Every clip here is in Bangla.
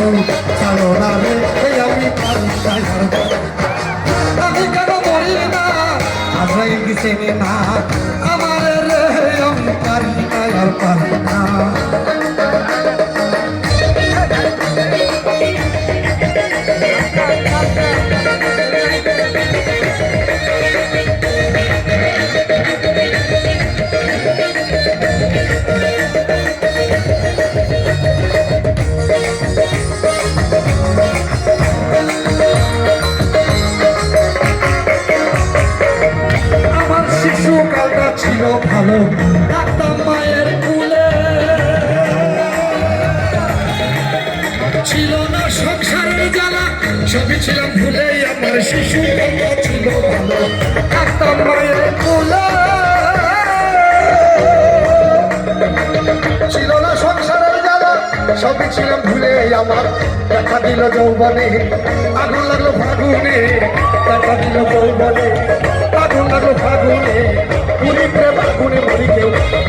সেই কারণে এই আমি আমি কেন মরি না আজরাইল দিছে না আমার রে আমি পারি না আর পারি না ছিল ভালো। ডাক্তার মায়ের কুলে। ছিল না সংসারের জ্বালা, সবই ছিলাম ভুলে আমার শিশুকালটা ছিল ভালো। ডাক্তার মায়ের কুলে। ছিল না সংসারের জ্বালা, সবই ছিলাম ভুলে আমার দেখা দিল যৌবনে। আগুন লাগল ফাগুনে দেখা দিল যৌবনে।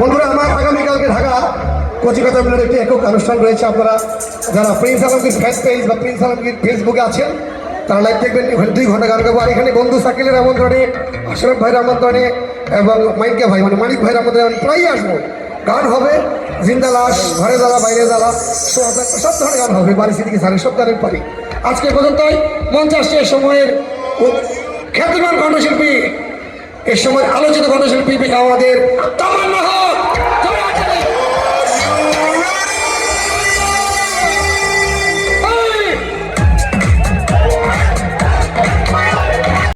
বন্ধুরা, আমার আগামীকালকে ঢাকা কচিকতা মিলের একটি একক অনুষ্ঠান রয়েছে। আপনারা যারা প্রিন্স আলমগীর ফেস পেজ বা প্রিন্স আলমগীর ফেসবুকে আছেন, তারা লাইভ দেখবেন, দুই ঘণ্টা গান গাবো। আর এখানে বন্ধু সাকিলের আমন্ত্রণে, আশরফ ভাইয়ের আমন্ত্রণে এবং মাইনকে ভাই মানে মানিক ভাইয়ের আমন্ত্রণে আমি প্রায়ই আসব। গান হবে জিন্দা লাশ, ঘরে জ্বালা, বাইরে জ্বালা, সব ধরনের গান হবে, বাড়ি সিদ্দিকি সারি, সব গানের পারি। আজকে পর্যন্তই আসছে সময়ের খ্যাতিমান কণ্ঠশিল্পী এ সময় আলোচিত কণ্ঠশিল্পী আমাদের তামান্না হক।